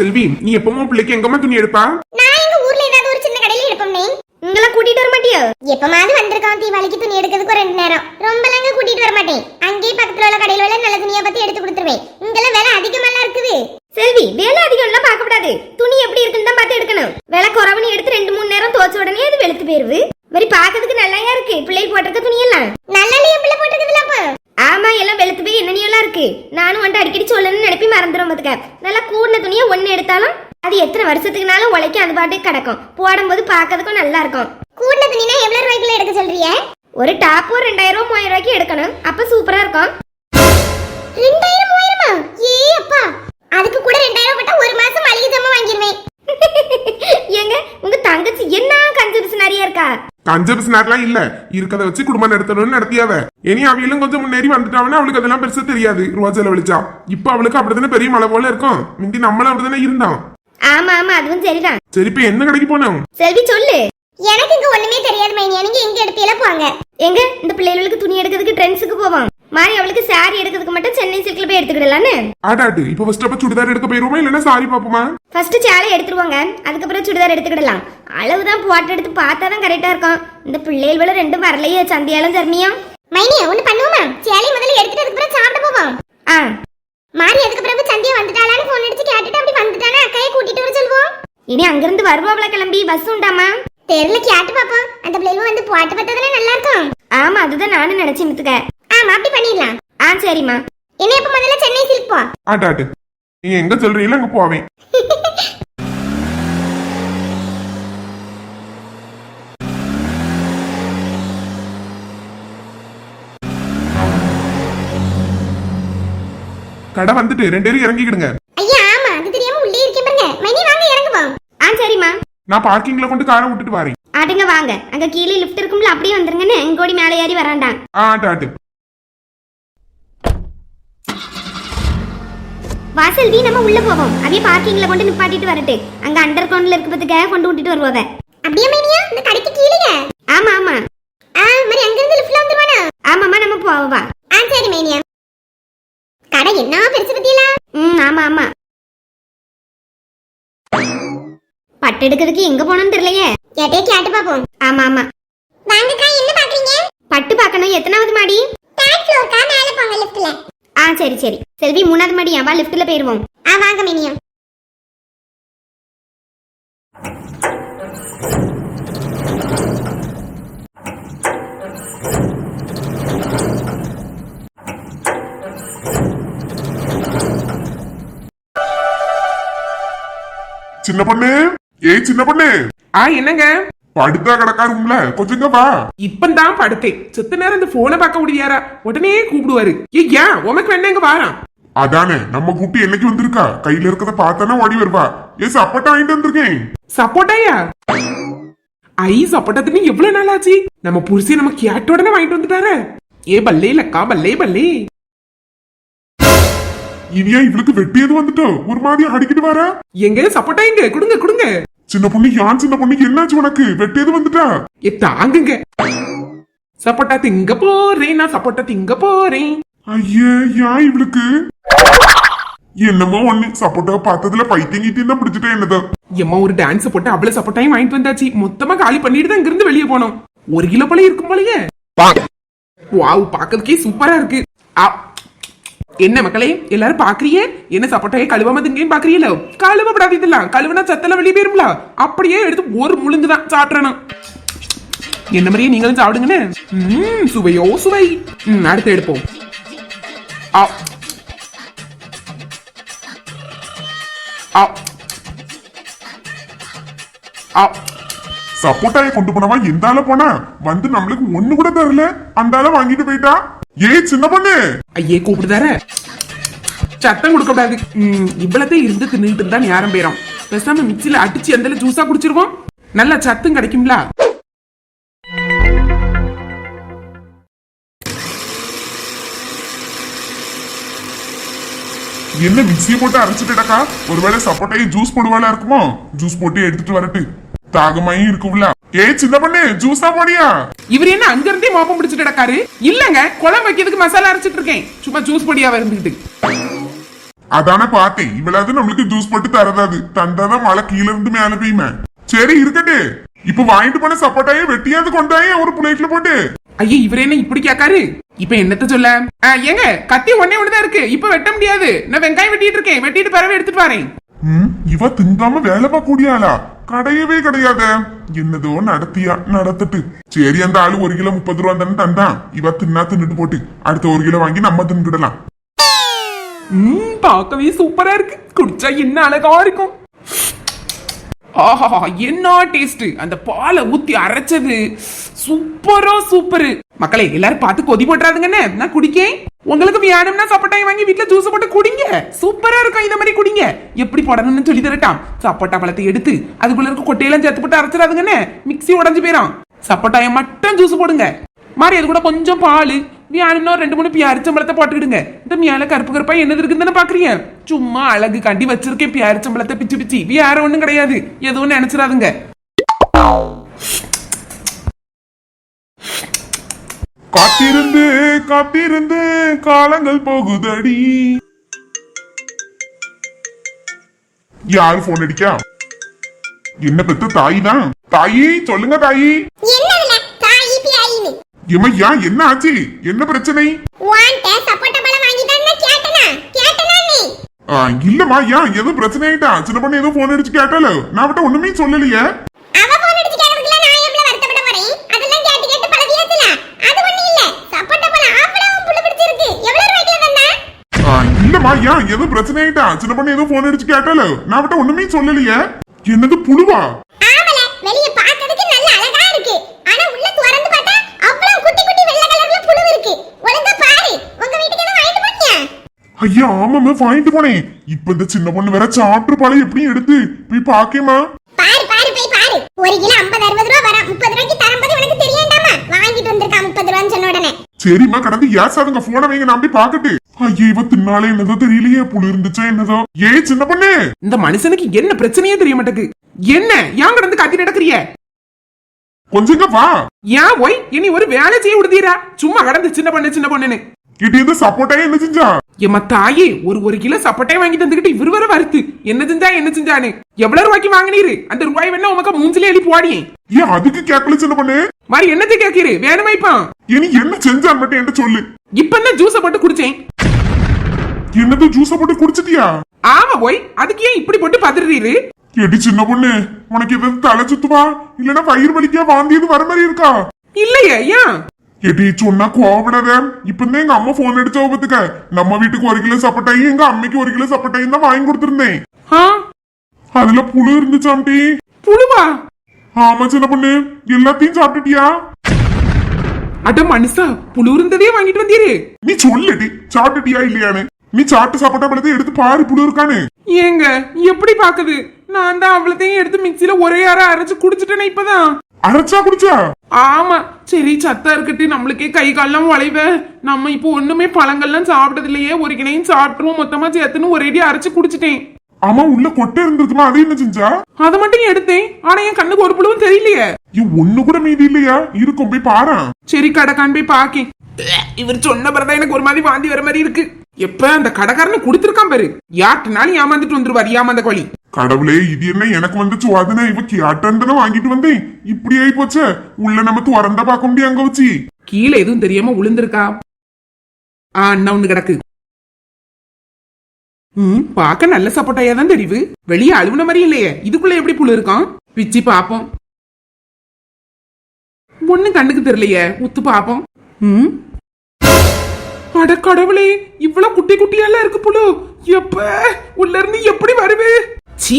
செல்வி நீ எப்பவும் பிள்ளைக்கு எங்கம்மா துணி எடுப்பா? நான் எங்க ஊர்ல ஏதாவது ஒரு சின்ன கடையில எடுப்போம் நீ உங்களை கூட்டிட்டு வர மாட்டியோ? எப்பமாவது வந்திருக்கோம் தீபாவளிக்கு துணி எடுக்கிறதுக்கு ஒரு ரெண்டு நேரம். ரொம்ப நாங்க கூட்டிட்டு வர மாட்டேன். அங்கேயே பக்கத்துல உள்ள கடையில உள்ள நல்ல துணியை பத்தி எடுத்து கொடுத்துருவேன். இங்கெல்லாம் விலை அதிகமெல்லாம் இருக்குது. செல்வி வேலை அதிகம் எல்லாம் பார்க்க கூடாது. துணி எப்படி இருக்குன்னு தான் பார்த்து எடுக்கணும். விலை குறவுன்னு எடுத்து ரெண்டு மூணு நேரம் துவச்ச உடனே அது வெளுத்து போயிருது. வரி பார்க்கறதுக்கு நல்லாயா இருக்கு பிள்ளை போட்டிருக்க துணி எல்லாம் நல்ல பிள்ளை போட்டுக்குதுல அப்போ? ஆமா எல்லாம் வெளுத்து என்னென்னலாம் இருக்கு? நானும் வந்துட்டு அடிக்கடி சொல்லணும்னு நினைப்பி மறந்துடும் பார்த்துக்க நல்லா கூடின துணியை ஒண்ணு எடுத்தாலும் அது எத்தனை வருஷத்துக்குனாலும் உழைக்க அது பாட்டுக்கு கிடக்கும். போடும்போது பார்க்கறதுக்கும் நல்லா இருக்கும். கூடின துணினா எவ்வளவு ரூபாய்க்குள்ள எடுக்க சொல்றிய? ஒரு டாப் ஒரு ரெண்டாயிரம் ரூபாய் மூவாயிரம் ரூபாய்க்கு எடுக்கணும். அப்ப சூப்பரா இருக்கும். ரெண்டாயிரம் மூவாயிரமா? ஏ அப்பா. அதுக்கு கூட ரெண்டாயிரம் போட்டா ஒரு மாசம் மளிகை ஜாமான் வாங்கிடுவேன் ஏங்க உங்க தங்கச்சி என்ன கஞ்சபிசு நிறைய இருக்கா? கஞ்ச பிசினார்லாம் இல்ல. இருக்கதை வச்சு குடும்பம் நடத்தணும்னு நடத்தியாவ. இனி அவையிலும் கொஞ்சம் முன்னேறி வந்துட்டாவனா அவளுக்கு அதெல்லாம் பெருசா தெரியாது. ரூபா செலவழிச்சா. இப்ப அவளுக்கு அப்படித்தானே பெரிய மலை போல இருக்கும். முந்தி நம்மளும் அப்படித்தானே இருந்தான். ஆமா ஆமா அதுவும் சரிதான். சரி இப்ப என்ன கடைக்கு போனோம்? செல்வி சொல்லு. எனக்கு இங்க ஒண்ணுமே தெரியாது மைனியா நீங்க எங்க எடுத்தீல போங்க எங்க? இந்த பிள்ளைகளுக்கு துணி எடுக்கிறதுக்கு ட்ரெண்ட்ஸுக்கு போவோம் மாறி அவளுக்கு சாரி எடுக்கிறதுக்கு மட்டும் சென்னை சில்க்ல போய் எடுத்துக்கிடலான்னு. ஆடாட்டு இப்ப ஃபர்ஸ்ட் அப்ப சுடிதார் எடுக்க போயிருவோமா இல்லன்னா சாரி பாப்போமா ஃபர்ஸ்ட் சேலை எடுத்துருவாங்க. அதுக்கப்புறம் சுடிதார் எடுத்துக்கிடலாம். அளவு தான் போட்டோ எடுத்து பார்த்தா தான் கரெக்டா இருக்கும். இந்த பிள்ளைகள் ரெண்டும் வரலையே சந்தியாலும் தர்மியும் மைனியா ஒண்ணு பண்ணுவோமா? சேலை முதல்ல எடுத்துட்டு அதுக்கப்புறம் சாப்பிட போவோம். ஆ. மாறி அதுக்கு பிறகு சந்தியா வந்துட்டாளான்னு போன் அடிச்சு கேட்டுட்டு அப்படி வந்துட்டானா அக்கையை கூட்டிட்டு வர சொல்லுவோம். இனி அங்கிருந்து வருவாவள கிளம்பி பஸ் உண்டாமா? தெருல கேட்டு பாப்போம் அந்த பிள்ளைங்க வந்து போட்டு பார்த்ததுல நல்லா இருக்கும். ஆமா அதுதான் நானும் நினைச்சு மித்துக்க. ஆமா அப்படி பண்ணிடலாம். ஆ சரிம்மா. என்ன இப்ப முதல்ல சென்னை சில்க் போ? ஆட்டாட்டு நீங்க எங்க சொல்றீங்களோ அங்க போவேன் கடை வந்துட்டு ரெண்டு பேரும் இறங்கிக்கிடுங்க. ஐயா ஆமா அது தெரியாம உள்ளே இருக்கேன் பாருங்க. மைனி வாங்க இறங்குவோம் ஆ சரிம்மா. நான் பார்க்கிங்ல கொண்டு காரை விட்டுட்டு வரேன். ஆட்டுங்க வாங்க. அங்க கீழே லிஃப்ட் இருக்கும்ல அப்படியே வந்துருங்கன்னு எங்கோடி மேலே ஏறி வராண்டாம். ஆ ஆட்டாட்டு வாசல் வீ நம்ம உள்ள போவோம். அதே பார்க்கிங்ல கொண்டு நிப்பாட்டிட்டு வரட்டு. அங்க அண்டர் கிரவுண்ட்ல இருக்க பத்துக்க கொண்டு விட்டுட்டு வருவாவ அப்படியே மைனியா இந்த கடைக்கு கீழே ஆமா ஆமா. ஆ மாதிரி அங்க இருந்து லிஃப்ட்ல வந்துருவானா? ஆமாம்மா நம்ம போவா ஆ சரி மைனியா கடை என்ன பெருசு பத்தியலா? ம் ஆமா ஆமா. பட்டு எடுக்கிறதுக்கு எங்க போனோம்னு தெரியலையே. கேட்டே கேட்டு பாப்போம். ஆமா ஆமா. வாங்கக்கா என்ன பாக்குறீங்க? பட்டு பார்க்கணும் எத்தனாவது மாடி? தேர்ட் ஃப்ளோர்க்கா மேல போங்க லிஃப்ட்ல சரி சரி. செல்வி மூணாவது மாடி வா லிஃப்ட்ல போயிருவோம். ஆ வாங்க மைனியா சின்ன பொண்ணு? ஏய் சின்ன பொண்ணு. ஆ என்னங்க? படுத்தா கிடக்கா ரூம்ல கொஞ்சங்க வா. இப்பந்தான் படுத்தேன். செத்த நேரம் இந்த போனை பார்க்க முடியாரா? உடனே கூப்பிடுவாரு. ஏன் உனக்கு வேணா இங்க வாரான் அதானே நம்ம குட்டி என்னைக்கு வந்திருக்கா? கையில இருக்கத பார்த்தானே ஓடி வருவா. ஏ சப்பட்டா வாங்கிட்டு வந்திருக்கேன். சப்போட்டாயா? ஐ சப்போட்டா எவ்வளவு நாள் ஆச்சு நம்ம புருஷன் நம்ம கேட்ட உடனே வாங்கிட்டு வந்துட்டாரு. ஏ பல்லே லக்கா பல்லே பல்லே. இனியா இவளுக்கு வெட்டியது வந்துட்டோ? ஒரு மாதிரி அடிக்கிட்டு வரா. எங்க? சப்போட்டா எங்க? கொடுங்க கொடுங்க. சின்ன பொண்ணு யான் சின்ன பொண்ணுக்கு என்னாச்சு உனக்கு? வெட்டியது வந்துட்டா? ஏ தாங்குங்க. சப்போட்டா திங்க போறேன் நான் சப்போட்டா திங்க போறேன். ஐயே ஏன் இவளுக்கு? என்னமோ ஒண்ணு சப்போட்டா பார்த்ததுல தான் பிடிச்சிட்டேன் என்னதான் எம்மா ஒரு டான்ஸ் போட்டு அவ்வளவு சப்போட்டாயும் வாங்கிட்டு வந்தாச்சு. மொத்தமா காலி பண்ணிட்டு தான் இங்கிருந்து வெளியே போனோம். ஒரு கிலோ போல இருக்கும் போலயே. வாவ் பாக்கிறதுக்கே சூப்பரா இருக்கு. ஆ. என்ன மக்களே எல்லாரும் பாக்குறியே என்ன சப்போட்டாயை கழுவாம திங்கன்னு பாக்குறீங்களோ கழுவப்படாது இதெல்லாம் கழுவுனா சத்தல வெளியே போயிரும்ல? அப்படியே எடுத்து ஒரு முழுங்கு தான் சாப்பிடணும். என்ன மாதிரியே நீங்களும் சாப்பிடுங்கன்னு? ம், சுவையோ சுவை. ம், அடுத்து எடுப்போம். ஆ. ஆ. ஆ. சப்போட்டாயை கொண்டு போனவா எந்த ஆள போனா? வந்து நம்மளுக்கு ஒண்ணு கூட தரல. அந்த ஆள வாங்கிட்டு போயிட்டா? ஏய் சின்ன பொண்ணு. ஐயே கூப்பிடுதார. சத்தம் கொடுக்க கூடாது ம், இவ்வளத்தையும் இருந்து தின்னுட்டு இருந்தா நேரம் போயிரும். பேசாம மிக்சில அடிச்சு எந்த ஜூஸா குடிச்சிருவோம்? நல்ல சத்தும் கிடைக்கும்ல? என்ன மிக்சியை போட்டு அரைச்சிட்டுடக்கா ஒருவேளை சப்போட்டாயை ஜூஸ் போடுவாளா இருக்குமோ? ஜூஸ் போட்டு எடுத்துட்டு வரட்டு. தாகமாயும் இருக்கும்ல. ஏய் சின்ன பொண்ணு ஜூஸா போடியா? இவர் என்ன அங்க இருந்தே மோப்பம் பிடிச்சிட்டு கிடக்காரு? இல்லங்க குழம்பு வைக்கிறதுக்கு மசாலா அரைச்சிட்டு இருக்கேன். சும்மா ஜூஸ் பொடியா இருந்துகிட்டு. அதானே பார்த்தேன் இவளாவது நம்மளுக்கு ஜூஸ் போட்டு தரதாது தந்தாதான் மழை கீழ இருந்து மேல பெய்யுமே. சரி இருக்கட்டு. இப்ப வாங்கிட்டு போன சப்போட்டாயே வெட்டியாவது கொண்டாயே ஒரு பிளேட்ல போட்டு. ஐயா இவர் என்ன இப்படி கேக்காரு இப்ப என்னத்த சொல்ல? ஏங்க கத்தி ஒன்னே ஒண்ணுதான் இருக்கு. இப்ப வெட்ட முடியாது. நான் வெங்காயம் வெட்டிட்டு இருக்கேன். வெட்டிட்டு பறவை எடுத்துட்டு வரேன். இவ திங்காம வேலை பார்க்கக்கூடியாளா? கிடையவே கிடையாத. என்னதோ நடத்தியா நடத்தட்டு. சரி அந்த ஆளு ஒரு கிலோ முப்பது ரூபா தானே தந்தான். இவ தின்னா தின்னுட்டு போட்டு. அடுத்த ஒரு கிலோ வாங்கி நம்ம தின்னுடலாம் ம் பார்க்கவே சூப்பரா இருக்கு. குடிச்சா என்ன அழகா இருக்கும். ஆஹா என்ன டேஸ்ட் அந்த பாலை ஊத்தி அரைச்சது சூப்பரா சூப்பர். மக்களே எல்லாரும் பார்த்து கொதி போட்டுறாதுங்கண்ணே. நான் குடிக்கேன். உங்களுக்கு வேணும்னா சப்போட்டாய் வாங்கி வீட்டுல ஜூஸ் போட்டு குடிங்க. சூப்பரா இருக்கும் இந்த மாதிரி குடிங்க. எப்படி போடணும்னு சொல்லி தரட்டாம். சப்போட்டா பழத்தை எடுத்து அதுக்குள்ள இருக்க கொட்டையெல்லாம் சேர்த்து போட்டு அரைச்சிடாதுங்கண்ணே. மிக்ஸி உடஞ்சு போயிடும் சப்போட்டாயை மட்டும் ஜூஸ் போடுங்க. மாதிரி அது கூட கொஞ்சம் பால். வேணும்னா ஒரு ரெண்டு மூணு பியாரிச்சம்பழத்தை போட்டுக்கிடுங்க. இந்த மேல கருப்பு கருப்பா என்னது இருக்குன்னு தானே பாக்குறீங்க? சும்மா அழகு கண்டி வச்சிருக்கேன் பியாரிச்சம்பளத்தை பிச்சு பிச்சு. வேற ஒண்ணும் கிடையாது. எதுவும் நினைச்சிடாதுங்க. காத்திருந்து காத்திருந்து காலங்கள் போகுதடி. யாரு போன் அடிக்கா? என்ன பெத்து தாய் தான் தாயி சொல்லுங்க தாயி. எமையா என்ன ஆச்சு என்ன பிரச்சனை இல்லம்மா ஏன்? எதுவும் பிரச்சனை ஆயிட்டா? சின்ன பொண்ணு ஏதோ போன் அடிச்சு கேட்டால? நான் விட்ட ஒண்ணுமே சொல்லலையே. இல்லம்மா ஏன்? எதுவும் பிரச்சனை ஆயிட்டா? சின்ன பொண்ணு ஏதோ போன் அடிச்சு கேட்டால? நான் விட்ட ஒண்ணுமே சொல்லலையே. என்னது புழுவா ஆமல வெளிய பார்க்கிறதுக்கு நல்ல அழகா இருக்கு ஆனா உள்ள திறந்து பார்த்தா அவ்வளவு குட்டி குட்டி வெள்ளை கலர்ல புழு இருக்கு ஒழுங்கா பாரு உங்க வீட்டுக்கு எதுவும் வாங்கிட்டு போனியா ஐயா ஆமாம்மா வாங்கிட்டு போனேன். இப்ப இந்த சின்ன பொண்ணு வேற சாப்பிட்டு பழம் எப்படியும் எடுத்து போய் பாக்கேமா பாரு பாரு போய் பாரு. ஒரு கிலோ ஐம்பது அறுபது ரூபா வரும். முப்பது ரூபாய்க்கு தரும்போது உனக்கு தெரியண்டாமா வாங்கிட்டு வந்திருக்கா முப்பது ரூபான்னு சொன்ன உடனே. சரிம்மா கடந்து ஏசாதுங்க போன வைங்க நான் போய் பாக்கட்டு ஐயா இவ தின்னாலே என்னதோ தெரியலையே புழு இருந்துச்சா என்னதோ. ஏ சின்ன பொண்ணு. இந்த மனுஷனுக்கு என்ன பிரச்சனையே தெரிய மாட்டேங்குது. என்ன? ஏன் கடந்து கத்தி நடக்கிறிய? கொஞ்சங்க வா. ஏன் ஒய் இனி ஒரு வேலை செய்ய விடுதீரா? சும்மா கடந்து சின்ன பொண்ணு சின்ன பொண்ணுன்னு. கிட்ட இருந்து சப்போட்டாயே என்ன செஞ்சா? எம்மா தாயே ஒரு ஒரு கிலோ சப்போட்டாய் வாங்கி தந்துக்கிட்டு இவர் வர வருத்து. என்ன செஞ்சா என்ன செஞ்சானு எவ்வளவு ரூபாய்க்கு வாங்கினீரு? அந்த ரூபாய் வேணா உமக்கு மூஞ்சில எழுப்பி போடி ஏன் அதுக்கு கேட்கல சின்ன பொண்ணு? மாதிரி என்னத்தை கேட்கிறீரு வேணுமா இப்போ? இனி என்ன செஞ்சான் மட்டும் என்கிட்ட சொல்லு. இப்ப தான் ஜூஸ போட்டு குடிச்சேன்? என்னது ஜூஸ போட்டு குடிச்சிட்டியா? ஆமா போய் அதுக்கு ஏன் இப்படி போட்டு பதறீரு? எடி சின்ன பொண்ணு உனக்கு எதாவது தலை சுத்துவா? இல்லன்னா வயிறு வலிக்கா வாந்தியது வர மாதிரி இருக்கா? இல்லையே ஏன்? எடி சொன்னா கோவப்படாத. இப்பதான் எங்க அம்மா போன் அடிச்சா பத்துக்க நம்ம வீட்டுக்கு ஒரு கிலோ சப்பட்டாயும் எங்க அம்மைக்கு ஒரு கிலோ சப்பட்டாயும் தான் வாங்கி கொடுத்திருந்தேன். அதுல புழு இருந்துச்சாம்டி புழுவா? ஆமா சின்ன பொண்ணு. எல்லாத்தையும் சாப்பிட்டுட்டியா? அட மனுஷா புழு இருந்ததே வாங்கிட்டு வந்தீரு நீ சொல்லுடி சாப்பிட்டுட்டியா இல்லையான்னு. நீ சாப்பிட்டு சாப்பிட்ட பழத்தை எடுத்து பாரு புழு இருக்கான்னு. ஏங்க எப்படி பாக்குது நான் தான் அவ்வளத்தையும் எடுத்து மிக்சியில ஒரே அரை அரைச்சு குடிச்சிட்டேனே இப்பதான். அரைச்சா குடிச்சா? ஆமா சரி சத்தா இருக்கட்டு நம்மளுக்கே கை கால்லாம் வளைவ. நம்ம இப்போ ஒண்ணுமே பழங்கள்லாம் சாப்பிட்டது இல்லையே ஒரு கிணையும் சாப்பிட்டுருவோம். மொத்தமா சேர்த்துன்னு ஒரேடி அரைச்சு குடிச்சிட்டேன். ஆமா உள்ள கொட்டை இருந்திருக்குமா? அது என்ன செஞ்சா? அதை மட்டும் எடுத்தேன். ஆனா என் கண்ணுக்கு ஒரு புழுவும் தெரியலையே. இது ஒண்ணு கூட மீதி இல்லையா? இருக்கும் போய் பாரு. சரி கடைக்கான் போய் பாக்கேன். இவர் சொன்ன பிறதான் எனக்கு ஒரு மாதிரி வாந்தி வர மாதிரி இருக்கு. எப்ப அந்த கடைக்காரனை கொடுத்திருக்கான் பாரு. யார்ட்டுனாலும் ஏமாந்துட்டு வந்துருவாரு. ஏமாந்த கோழி. கடவுளே இது என்ன எனக்கு வந்துச்சு? அதுனா இவ கேட்டான் வாங்கிட்டு வந்தேன். இப்படி ஆயி போச்சே உள்ள நம்ம திறந்தா பார்க்க முடியும் அங்க வச்சு. கீழே எதுவும் தெரியாம விழுந்திருக்கா ஆ அண்ணா ஒண்ணு கிடக்கு. ம் பார்க்க நல்ல சப்போட்டாயா தான் தெரியுது. வெளியே அழுவுன மாதிரி இல்லையே. இதுக்குள்ள எப்படி புழு இருக்கான்? பிச்சு பாப்போம். ஒண்ணும் கண்ணுக்கு தெரியலையே. உத்து பாப்போம். ம். அட கடவுளே இவ்வளவு குட்டி குட்டியெல்லாம் இருக்கு புழு. எப்ப? உள்ள இருந்து எப்படி வருவேன் சீ.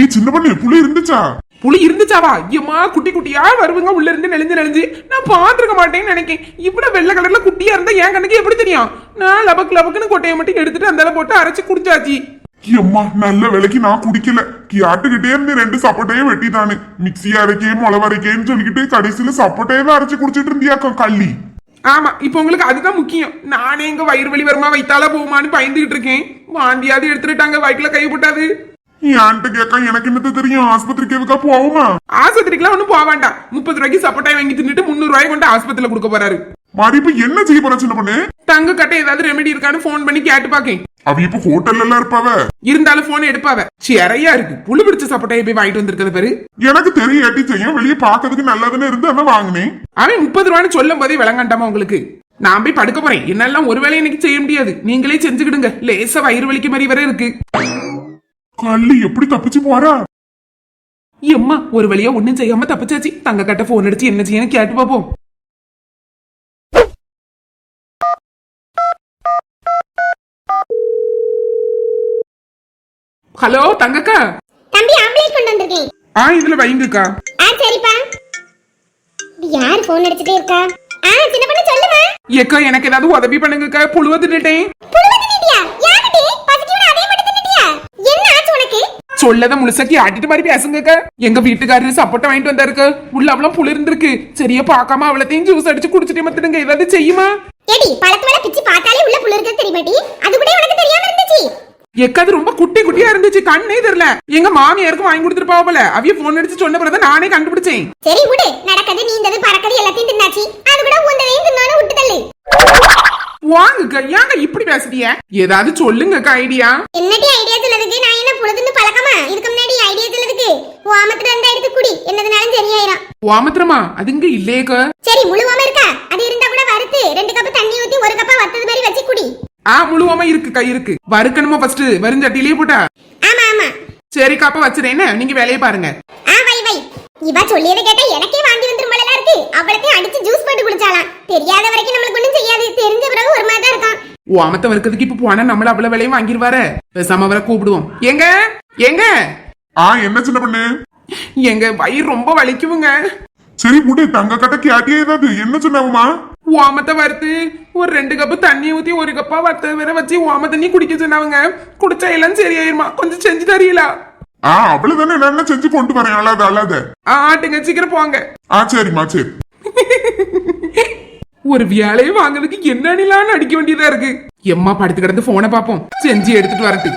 ஏ சின்ன பொண்ணு புளி இருந்துச்சா? புலி இருந்துச்சாவா? ஐயம்மா குட்டி குட்டியா வருவங்க உள்ள இருந்து நெளிஞ்சு நெளிஞ்சு. நான் பாத்துருக்க மாட்டேன்னு நினைக்கேன். இவ்வளவு வெள்ளை கலர்ல குட்டியா இருந்தா என் கண்ணுக்கு எப்படி தெரியும்? நான் லபக்கு லபக்குன்னு கொட்டையை மட்டும் எடுத்துட்டு அந்த போட்டு அரைச்சு குடிச்சாச்சு. எம்மா நல்ல விலைக்கு நான் குடிக்கல. கியாட்டுக்கிட்டே இருந்து ரெண்டு சப்போட்டையும் வெட்டிட்டானு. மிக்ஸி அரைக்கே முளவு அரைக்கேன்னு சொல்லிக்கிட்டு கடைசியில சப்போட்டையை தான் அரைச்சு குடிச்சிட்டு இருந்தியாக்கம் கள்ளி. ஆமா இப்ப உங்களுக்கு அதுதான் முக்கியம். நானே எங்க வயிறு வலி வருமா வைத்தால போகுமான்னு பயந்துகிட்டு இருக்கேன். வாந்தியாவது எடுத்துட்டாங்க வயிற்றுல கை போட்டாது. என்கிட்ட கேட்க எனக்கு என்னத்த தெரியும்? ஆஸ்பத்திரிக்கு எதுக்கா போகுமா ஆஸ்பத்திரிக்கெல்லாம் ஒன்றும் போக வேண்டாம். முப்பது ரூபாய்க்கு சப்போட்டாய் வாங்கி தின்னுட்டு முந்நூறு ரூபாய் கொண்டு ஆஸ்பத்திரியில கொடுக்க போறாரு. மாறி இப்ப என்ன செய்ய போற சின்ன பொண்ணு? தங்க கட்ட ஏதாவது ரெமெடி இருக்கான்னு ஃபோன் பண்ணி கேட்டு பாக்கேன். அவ இப்ப ஹோட்டல்ல எல்லாம் இருப்பாவ? இருந்தாலும் போன் எடுப்பாவ. சிறையா இருக்கு. புழு பிடிச்ச சப்பட்டையை போய் வாங்கிட்டு வந்திருக்கிறது பாரு. எனக்கு தெரியாட்டி செய்யும். வெளியே பாக்கிறதுக்கு நல்லதுன்னு இருந்து அதான் வாங்கினேன். அவன் முப்பது ரூபான்னு சொல்லும் போதே விளங்காண்டாமா உங்களுக்கு? நான் போய் படுக்க போறேன். என்னெல்லாம் ஒரு வேலையை இன்னைக்கு செய்ய முடியாது. நீங்களே செஞ்சுக்கிடுங்க. லேசா வயிறு வலிக்க மாதிரி வரை இருக்கு. கள்ளி எப்படி தப்பிச்சு போறா? எம்மா ஒரு வழியா ஒண்ணும் செய்யாம தப்பிச்சாச்சு. தங்க கட்ட போன் அடிச்சு என்ன செய்யணும் கேட்டு பாப்போம் ஹலோ தங்கக்கா? தம்பி ஆம்பளைட் கொண்டு வந்திருக்கேன். ஆ இதுல வைங்கக்கா. ஆ சரிப்பா. யார் ஃபோன் அடிச்சுட்டே இருக்கா? சின்ன பொண்ணு சொல்லுமா. ஏக்கா எனக்கு ஏதாவது உதவி பண்ணுங்கக்கா. புழுவ தின்னுட்டேன். சொல்லத முழுசாக்கி ஆட்டிட்டு மாதிரி பேசுங்கக்கா. எங்க வீட்டுக்காரரு சப்போட்டா வாங்கிட்டு வந்தாருக்க. உள்ள அவ்வளவு புளி இருந்திருக்கு சரியா பார்க்காம அவ்வளத்தையும் ஜூஸ் அடிச்சு குடிச்சிட்டே மத்துடுங்க. ஏதாவது செய்யுமா? ஏடி பழத்து மேல பிச்சு பார்த்தாலே உள்ள புழு இருக்கிறது தெரியுமாட்டி அது கூட உனக்கு தெரியாம இருந்துச்சு. எக்கா அது ரொம்ப குட்டி குட்டியா இருந்துச்சு கண்ணே தெரியல. எங்க மாமியாருக்கும் வாங்கி கொடுத்துருப்பா போல. அவிய போன் அடிச்சு சொன்ன பிறகு நானே கண்டுபிடிச்சேன். சரி விடு. நடக்கிறது நீந்தது பறக்கிறது எல்லாத்தையும் தின்னாச்சு. அது கூட உந்ததையும் தின்னாலும் விட்டு தள்ளு வாங்குக்கா ஏங்க இப்படி பேசுறீங்க? ஏதாவது சொல்லுங்கக்கா ஐடியா. என்னடி ஐடியா சொல்லதுக்கு நான் என்ன புழுதுன்னு பழக்கமா? இதுக்கு முன்னாடி ஐடியா சொல்லதுக்கு ஓமத்துல இருந்தா எடுத்து குடி. என்னதுனாலும் சரியாயிரும். வாமத்திரமா அது இங்க இல்லையேக்கா சரி முழுவாம இருக்கா? அது இருந்தா கூட வறுத்து ரெண்டு கப் தண்ணி ஊத்தி ஒரு கப்பா வத்தது மாதிரி வச்சு குடி. ஆ முழுவாம இருக்குக்கா இருக்கு. வறுக்கணுமா ஃபர்ஸ்ட் வறுஞ்சட்டிலேயே போட்டா? ஆமா ஆமா. சரிக்கா அப்ப வச்சிருக்கேன் நீங்க வேலையை பாருங்க. ஆ வை வை. இவ சொல்லியதை கேட்டா எனக்கே வாந்தி வந்துரும் போல இருக்கு. அவளுக்கு அடிச்சு ஜூஸ் போட்டு குடிச்சாலாம். தெரியாத வரைக்கும் நம்மளுக்கு ஒண்ணும் செய்யாது. தெரிஞ்ச பிறகு ஒரு மாதிரி தான் இருக்கும் ஓமத்தை வறுக்கிறதுக்கு இப்ப போனா நம்மள அவ்வளவு விலையும் வாங்கிடுவாரு பேசாம அவரை கூப்பிடுவோம். எங்க எங்க ஆ என்ன சின்ன பொண்ணு? எங்க வயிறு ரொம்ப வலிக்குவுங்க சரி விடு தங்க கட்ட கேட்டியே ஏதாவது? என்ன சொன்னாவமா? ஓமத்தை வறுத்து ஒரு ரெண்டு கப்பு தண்ணி ஊத்தி ஒரு கப்பா வத்த வேற வச்சு ஓம தண்ணி குடிக்க சொன்னவங்க. குடிச்சா எல்லாம் சரியாயிருமா? கொஞ்சம் செஞ்சு தரீங்களா? ஆ அவ்வளவுதானே? என்ன செஞ்சு கொண்டு வரேன்? அல்லாத அல்லாத ஆ, ஆட்டுங்க சீக்கிரம் போங்க. ஆ சரிம்மா சரி. ஒரு வேலையை வாங்குறதுக்கு என்னன்னு அடிக்க வேண்டியதா இருக்கு? எம்மா படுத்து கிடந்து போனை பாப்போம் செஞ்சு எடுத்துட்டு வரட்டு